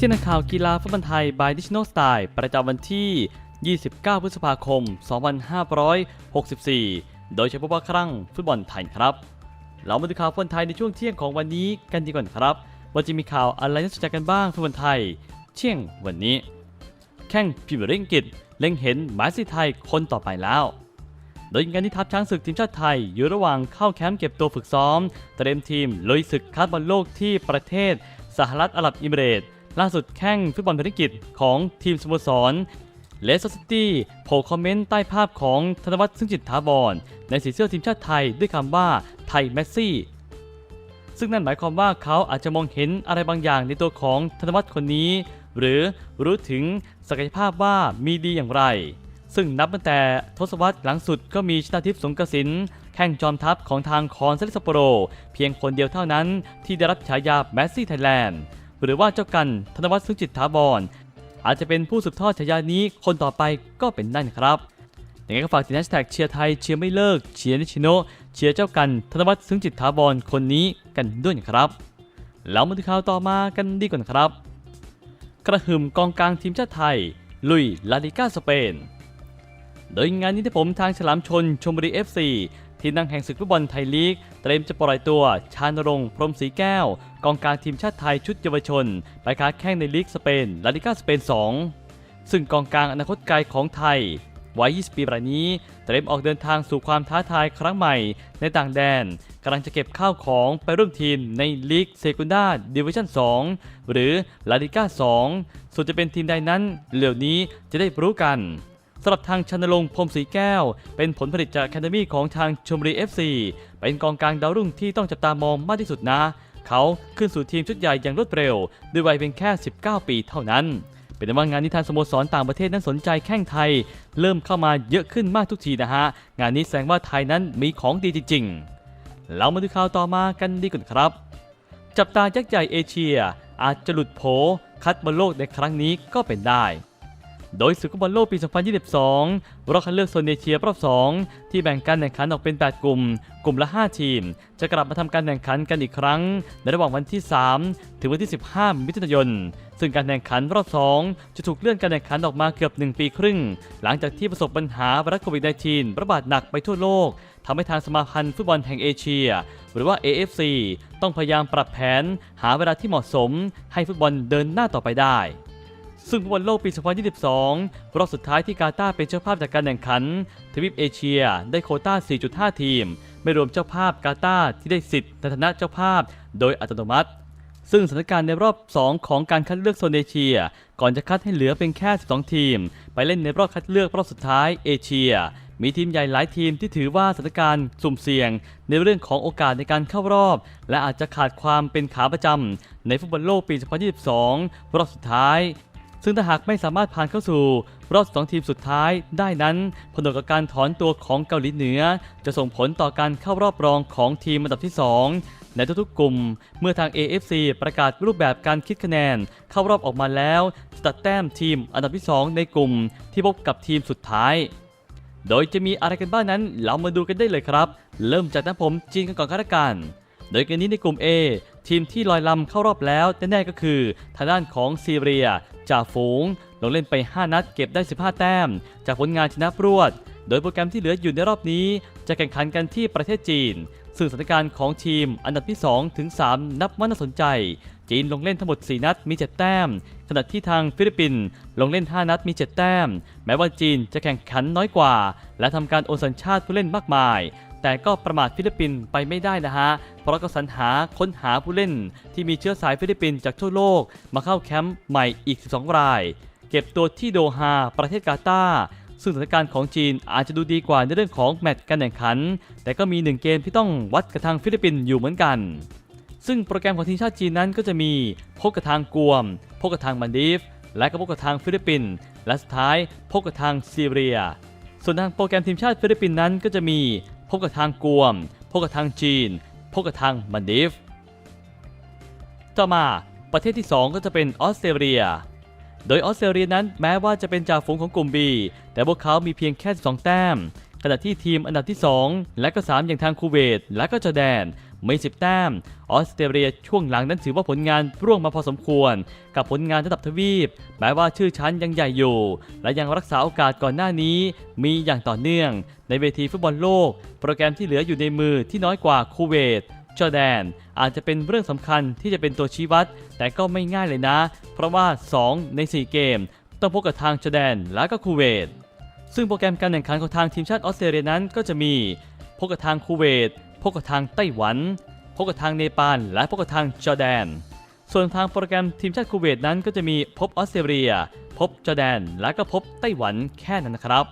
ที่นักข่าวกีฬาฟุตบอลไทย by Digital Style ประจำวันที่ 29 พฤษภาคม 2564 โดยเฉพาะว่าครั้งฟุตบอลไทยครับ เรามาดูข่าวฟุตบอลไทยในช่วงเที่ยงของวันนี้กันดีก่อนครับ ว่าจะมีข่าวอะไรน่าสนใจกันบ้างฟุตบอลไทย เที่ยงวันนี้ แข่งพรีเมียร์ลีกอังกฤษเล็งเห็นหมายสิไทยคนต่อไปแล้ว โดยงานที่ทัพช้างศึกทีมชาติไทย อยู่ระหว่างเข้าแคมป์เก็บตัวฝึกซ้อม เตรียมทีมลุยศึกคัดบอลโลกที่ประเทศสหรัฐอาหรับอิมิเรตส์ ล่าสุดแข่งฟุตบอลภารกิจของทีมสโมสรเลสเตอร์ซิตี้โผล่คอมเมนต์ใต้ภาพของธนวัฒน์ซึ่งจิตถาวรในสีเสื้อทีมชาติไทยด้วยคำว่าไทยแมสซี่ ซึ่งนั่นหมายความว่าเขาอาจจะมองเห็นอะไรบางอย่างในตัวของธนวัฒน์คนนี้ หรือรู้ถึงศักยภาพว่ามีดีอย่างไร ซึ่งนับตั้งแต่ทศวรรษหลังสุดก็มีชนาทิพย์สงกสินแข่งจอมทัพของทางคอนเซลิสโปโร เพียงคนเดียวเท่านั้นที่ได้รับฉายาแมสซี่ไทยแลนด์ หรือว่าเจ้ากันธนวัฒน์สุขจิตถาวรอาจจะเป็นผู้สืบทอดฉายานี้คนต่อไปก็เป็นนั่นครับอยังไงก็ฝากติดแฮชแท็กเชียร์ไทยเชียร์ไม่เลิกเชียร์นิชิโนเชียร์เจ้ากันธนวัฒน์สุขจิตถาวรคนนี้กันด้วยนะครับแล้วมาดูข่าวต่อมากันดีกว่าครับ กระหึ่มกองกลางทีมชาติไทย ลุยลาลิก้าสเปน โดยงานนี้ที่ผมทางฉลามชนชมบุรี FC ที่นั่งแห่งศึกฟุตบอลไทยลีก เตรียมจะปล่อยตัว ชานรงค์พรมศรีแก้ว กองกลางทีมชาติไทยชุดเยาวชน ไปค้าแข่งในลีกสเปนลาลิก้าสเปน 2 ซึ่งกองกลางอนาคตไกลของไทยวัย 20 ปีรายนี้เตรียมออกเดินทางสู่ความท้าทายครั้งใหม่ ในต่างแดนกำลังจะเก็บข้าวของไปร่วมทีมในลีกเซกุนดาดิวิชั่น 2 หรือลาลิก้า 2 ส่วนจะเป็นทีมใดนั้นเหล่านี้จะได้รู้กัน สำหรับทางชันรงพรมศรีแก้ว เป็นผลผลิตจากแคนามี่ของทางชมบุรี FC เป็นกองกลางดาวรุ่งที่ต้องจับตามองมากที่สุดนะ เขาขึ้นสู่ทีมชุดใหญ่อย่างรวดเร็ว ด้วยวัยเพียงแค่ 19 ปีเท่านั้น เป็นว่างานนิทานสโมสรต่างประเทศนั้นสนใจแข่งไทย เริ่มเข้ามาเยอะขึ้นมากทุกทีนะฮะ งานนี้แสดงว่าไทยนั้นมีของดีจริงๆ เรามาดูข่าวต่อมากันดีกว่าครับ จับตายักษ์ใหญ่เอเชีย อาจจะหลุดโผคัดบอลโลกในครั้งนี้ก็เป็นได้ โดยศึกฟุตบอลโลกปี 2022 รอบคัดเลือกโซนเอเชียรอบ 2 ที่แบ่งการแข่งขันออกเป็น 8 กลุ่ม กลุ่มละ 5 ทีม จะกลับมาทำการแข่งขันกันอีกครั้ง ในระหว่างวันที่ 3 ถึงวันที่ 15 มิถุนายน ซึ่งการแข่งขันรอบ 2 จะถูกเลื่อนการแข่งขันออกมาเกือบ 1 ปีครึ่ง หลังจากที่ประสบปัญหาไวรัสโควิด -19 ระบาดหนักไปทั่วโลกทำให้ทางสมาพันธ์ฟุตบอลแห่งเอเชีย หรือว่า AFC ต้องพยายามปรับแผน หาเวลาที่เหมาะสม ให้ฟุตบอลเดินหน้าต่อไปได้ ซึ่งฟุตบอลโลกปี 2022 รอบสุดท้ายที่กาตาร์เป็นเจ้าภาพจากการแข่งขัน ทวีปเอเชียได้โคต้า 4.5 ทีม ไม่รวมเจ้าภาพกาตาร์ที่ได้สิทธิ์ในฐานะเจ้าภาพ โดยอัตโนมัติ ซึ่งสถานการณ์ในรอบ 2 ของการคัดเลือกโซนเอเชีย ก่อนจะคัดให้เหลือเป็นแค่ 12 ทีม ไปเล่นในรอบคัดเลือกรอบสุดท้ายเอเชียมีทีมใหญ่หลายทีมที่ถือว่าสถานการณ์สุ่มเสี่ยง ในเรื่องของโอกาสในการเข้ารอบ และอาจจะขาดความเป็นขาประจำในฟุตบอลโลกปี 2022 รอบสุดท้าย ซึ่งถ้าหากไม่สามารถผ่านเข้าสู่ รอบ2ทีมสุดท้ายได้นั้นผลกับการถอนตัวของเกาหลีเหนือ จะส่งผลต่อการเข้ารอบรองของทีมอันดับที่ 2 ในทุกๆกลุ่ม เมื่อทาง AFC ประกาศรูปแบบการคิดคะแนน เข้ารอบออกมาแล้วจะตัดแต้มทีมอันดับที่ 2 ในกลุ่ม ที่พบกับทีมสุดท้ายโดยจะมีอะไรกันบ้างนั้น เรามาดูกันได้เลยครับ เริ่มจากน้ำผมจีนกันก่อนก็แล้วกันโดยเกมนี้ในกลุ่ม A ทีมที่ลอยลำเข้ารอบแล้วแน่ๆก็คือทางด้านของซีเรียจ่าฝูง ลงเล่นไป 5 นัดเก็บได้ 15 แต้ม จากผลงานชนะรวด โดยโปรแกรมที่เหลืออยู่ในรอบนี้ จะแข่งขันกันที่ประเทศจีน ซึ่งสถานการณ์ของทีมอันดับที่ 2 ถึง 3 นับว่าน่าสนใจ จีนลงเล่นทั้งหมด 4 นัดมี 7 แต้ม ขณะที่ทางฟิลิปปินส์ลงเล่น 5 นัดมี 7 แต้ม แม้ว่าจีนจะแข่งขันน้อยกว่า และทำการโอนสัญชาติผู้เล่นมากมาย แต่ก็ประมาทฟิลิปปินส์ไปไม่ได้นะฮะ เพราะก็สรรหาค้นหาผู้เล่น ที่มีเชื้อสายฟิลิปปินส์จากทั่วโลก มาเข้าแคมป์ใหม่อีก 12 ราย เก็บตัวที่โดฮาประเทศกาตาร์ซึ่งสถานการณ์ของจีนอาจจะดูดีกว่าในเรื่องของแมตช์การแข่งขัน แต่ก็มีหนึ่งเกมที่ต้องวัดกับทางฟิลิปปินส์อยู่เหมือนกัน ซึ่งโปรแกรมของทีมชาติจีนนั้นก็จะมีพบกับทางกวม พบกับทางมันดีฟ และก็พบกับทางฟิลิปปินส์และสุดท้ายพบกับทางซีเรีย ส่วนทางโปรแกรมทีมชาติฟิลิปปินส์นั้นก็จะมี พบกับทางกวม พบกับทางจีน พบกับทางมันดิฟ ต่อมาประเทศที่ 2 ก็จะเป็นออสเตรเลีย โดยออสเตรเลียนั้นแม้ว่าจะเป็นจ่าฝูงของกลุ่ม B แต่พวกเขามีเพียงแค่ 12 แต้ม ขณะที่ทีมอันดับที่ 2 และก็ 3 อย่างทางคูเวตและก็จอร์แดน ม่10 แต้ม ออสเตรเลียช่วงหลังนั้นถือว่าผลงานร่วงมาพอสมควร กับผลงานระดับทวีป แม้ว่าชื่อชั้นยังใหญ่อยู่ และยังรักษาโอกาสก่อนหน้านี้ มีอย่างต่อเนื่อง ในเวทีฟุตบอลโลก โปรแกรมที่เหลืออยู่ในมือที่น้อยกว่าคูเวตจอแดนอาจจะเป็นเรื่องสำคัญที่จะเป็นตัวชี้วัด แต่ก็ไม่ง่ายเลยนะ เพราะว่า 2 ใน 4 เกม ต้องพบกับทางจอแดนและก็คูเวตซึ่งโปรแกรมการแข่งขันของทางทีมชาติออสเตรเลียนั้นก็จะมีพบกับทางคูเวต พบกับทางไต้หวัน พบกับทางเนปาล และพบกับทางจอร์แดน ส่วนทางโปรแกรมทีมชาติคูเวตนั้นก็จะมีพบออสเตรเลีย พบจอร์แดน และก็พบไต้หวันแค่นั้นนะครับ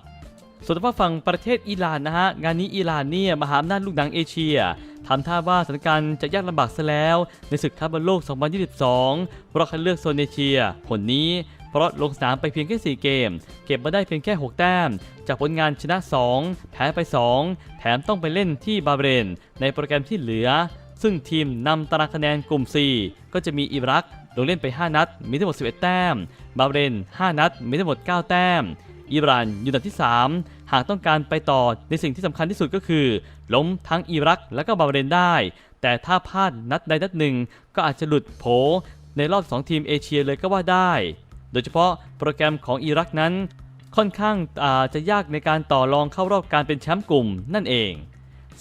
ส่วนทางฝั่งประเทศอิหร่านนะฮะงานนี้อิหร่านเนี่ยมหาอำนาจลูกหนังเอเชีย ทำท่าว่าสถานการณ์จะยากลำบากซะแล้ว ในศึกคัพบอลโลก 2022 รอบคัดเลือกโซนเอเชีย ผลนี้เพราะลงสนามไปเพียงแค่ 4 เกม เก็บมาได้เพียงแค่ 6 แต้ม จากผลงานชนะ 2 แพ้ไป 2 แถมต้องไปเล่นที่บาเรน ในโปรแกรมที่เหลือ ซึ่งทีมนำตารางคะแนนกลุ่ม 4 ก็จะมีอิรักลงเล่นไป 5 นัด มีทั้งหมด 11 แต้ม บาเรน 5 นัด มีทั้งหมด 9 แต้ม อิหร่านอยู่อันดับที่ 3 หากต้องการไปต่อในสิ่งที่สำคัญที่สุดก็คือ ล้มทั้งอิรักและก็บาเรนได้ แต่ถ้าพลาดนัดใดนัดหนึ่ง ก็อาจจะหลุดโผในรอบ 2 ทีมเอเชียเลยก็ว่าได้ โดยเฉพาะโปรแกรมของอิรักนั้น ค่อนข้างาจะยากในการต่อรองเข้ารอบการเป็นแชมป์กลุ่มนั่นเอง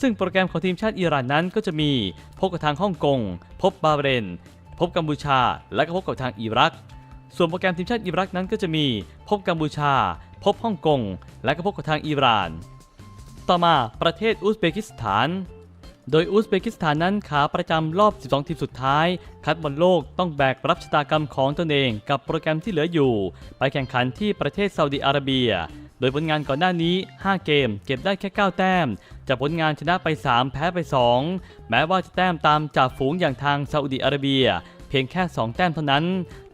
ซึ่งโปรแกรมของทีมชาติอิหร่านนั้นก็จะมีพบกับทางฮ่องกง พบบาเรน พบกัมพูชา และก็พบกับทางอิรัก ส่วนโปรแกรมทีมชาติอิรักนั้นก็จะมีพบกัมพูชา พบฮ่องกง และก็พบกับทางอิหร่าน ต่อมาประเทศอุซเบกิสถาน โดยอุซเบกิสถานนั้นขาประจำรอบ 12 ทีมสุดท้าย คัดบอลโลกต้องแบกรับชะตากรรมของตนเองกับโปรแกรมที่เหลืออยู่ ไปแข่งขันที่ประเทศซาอุดิอาระเบีย โดยผลงานก่อนหน้านี้ 5 เกม เก็บได้แค่ 9 แต้ม จากผลงานชนะไป 3 แพ้ไป 2 แม้ว่าจะแต้มตามจากฝูงอย่างทางซาอุดิอาระเบีย เพียงแค่ 2 แต้มเท่านั้น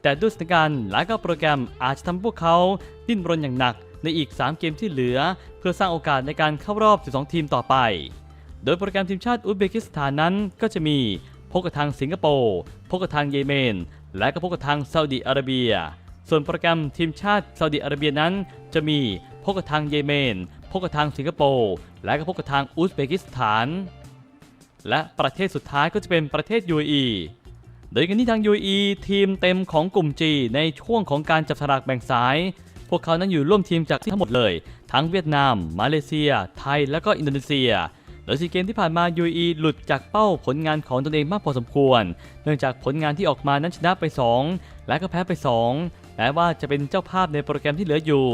แต่ด้วยสถานการณ์และก็โปรแกรมอาจจะทำพวกเขา ดิ้นรนอย่างหนักในอีก 3 เกมที่เหลือ เพื่อสร้างโอกาสในการเข้ารอบ 12 ทีมต่อไป โดยโปรแกรมทีมชาติอุซเบกิสถานนั้นก็จะมีพบกับทางสิงคโปร์พบกับทางเยเมน และก็พบกับทางซาอุดิอาระเบีย ส่วนโปรแกรมทีมชาติซาอุดิอาระเบียนั้น จะมีพบกับทางเยเมนพบกับทางสิงคโปร์และก็พบกับทางอุซเบกิสถาน และประเทศสุดท้ายก็จะเป็นประเทศ UAE โดยกันที่ทาง UAE ทีมเต็มของกลุ่ม G ในช่วงของการจับฉลากแบ่งสาย พวกเขานั้นอยู่ร่วมทีมจากทั้งหมดเลย ทั้งเวียดนาม มาเลเซีย ไทย และก็อินโดนีเซีย โดยซีเกมที่ผ่านมา UAE หลุดจากเป้าผลงานของตนเองมากพอสมควร เนื่องจากผลงานที่ออกมานั้นชนะไป 2 และก็แพ้ไป 2แม้ว่าจะเป็นเจ้าภาพในโปรแกรมที่เหลืออยู่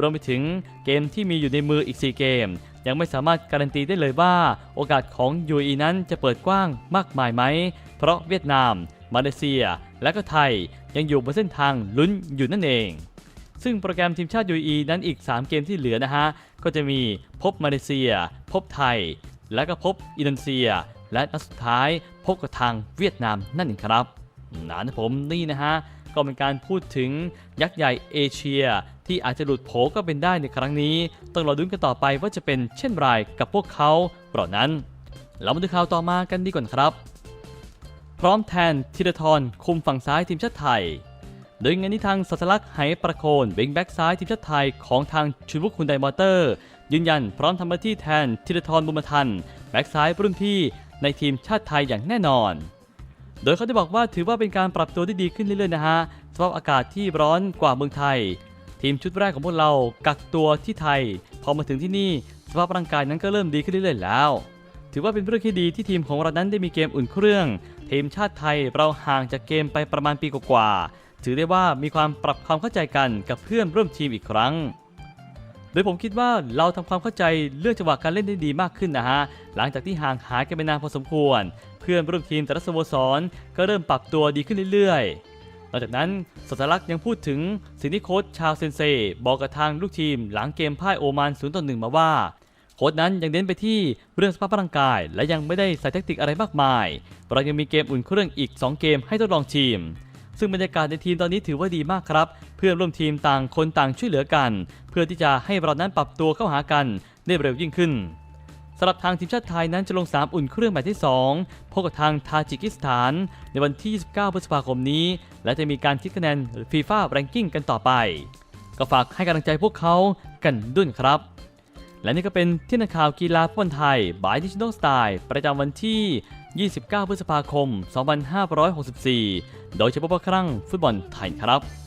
รวมไปถึงเกมที่มีอยู่ในมืออีก 4 เกม ยังไม่สามารถการันตีได้เลยว่า โอกาสของ UAE นั้นจะเปิดกว้างมากมายไหม เพราะเวียดนาม มาเลเซีย และก็ไทยยังอยู่บนเส้นทางลุ้นอยู่นั่นเอง ซึ่งโปรแกรมทีมชาติ UAE นั้นอีก 3 เกมที่เหลือนะฮะ ก็จะมีพบมาเลเซีย พบไทย และก็พบอินโดนีเซีย และนัดสุดท้ายพบกับทางเวียดนามนั่นเองครับนะผมนี่นะฮะก็เป็นการพูดถึงยักษ์ใหญ่เอเชีย ที่อาจจะหลุดโผก็เป็นได้ในครั้งนี้ ต้องรอดุ้นกันต่อไปว่าจะเป็นเช่นไรกับพวกเขาเปล่านั้น เรามาดูข่าวต่อมากันดีกว่าครับ พร้อมแทนธีรทรคุมฝั่งซ้ายทีมชาติไทย โดยงานนี้ทางสัสลักษ์ไหประโคนเบงแบ็กซ้ายทีมชาติไทยของทางชุนบุกคุณไดมอเตอร์ ยืนยันพร้อมทำหน้าที่แทนธีรทรบุญมาทันแบ็กซ้ายรุ่นพี่ในทีมชาติไทยอย่างแน่นอน โดยเขาได้บอกว่าถือว่าเป็นการปรับตัวที่ดีขึ้นเรื่อยๆนะฮะสภาพอากาศที่ร้อนกว่าเมืองไทย ทีมชุดแรกของพวกเรากักตัวที่ไทย พอมาถึงที่นี่สภาพร่างกายนั้นก็เริ่มดีขึ้นเรื่อยๆแล้ว ถือว่าเป็นเรื่องที่ดีที่ทีมของเรานั้นได้มีเกมอุ่นเครื่อง ทีมชาติไทยเราห่างจากเกมไปประมาณปีกว่า ถือได้ว่ามีความปรับความเข้าใจกันกับเพื่อนร่วมทีมอีกครั้ง โดยผมคิดว่าเราทำความเข้าใจเรื่องจังหวะการเล่นได้ดีมากขึ้นนะฮะ หลังจากที่ห่างหายกันไปนานพอสมควร เพื่อนร่วมทีมแต่ละสโมสรก็เริ่มปรับตัวดีขึ้นเรื่อยๆ นอกจากนั้นสัสลักษณ์ยังพูดถึงสิ่งที่โค้ชชาวเซนเซบอกกับทางลูกทีม หลังเกมพ่ายโอมาน0ต่อ1มาว่าโค้ชนั้นยังเน้นไปที่เรื่องสภาพร่างกาย และยังไม่ได้ใส่แทคติกอะไรมากมายเรายังมีเกมอุ่นเครื่องอีก 2 เกมให้ทดลองทีม ซึ่งบรรยากาศในทีมตอนนี้ถือว่าดีมากครับ เพื่อนร่วมทีมต่างคนต่างช่วยเหลือกัน เพื่อที่จะให้เรานั้นปรับตัวเข้าหากันได้เร็วยิ่งขึ้นสำหรับทางทีมชาติไทยนั้นจะลงสนามอุ่นเครื่องแมตช์ที่ 2 พบกับทางทาจิกิสถาน ในวันที่ 29 พฤษภาคมนี้ และจะมีการคิดคะแนนฟีฟ่าแรงกิ้งกันต่อไป ก็ฝากให้กำลังใจพวกเขากันด้วยครับ และนี่ก็เป็นที่นักข่าวกีฬาฟุตบอลไทย บายดิจิทัลสไตล์ประจำวันที่ 29 พฤษภาคม 2564 โดยเฉพาะครั้งฟุตบอลไทยครับ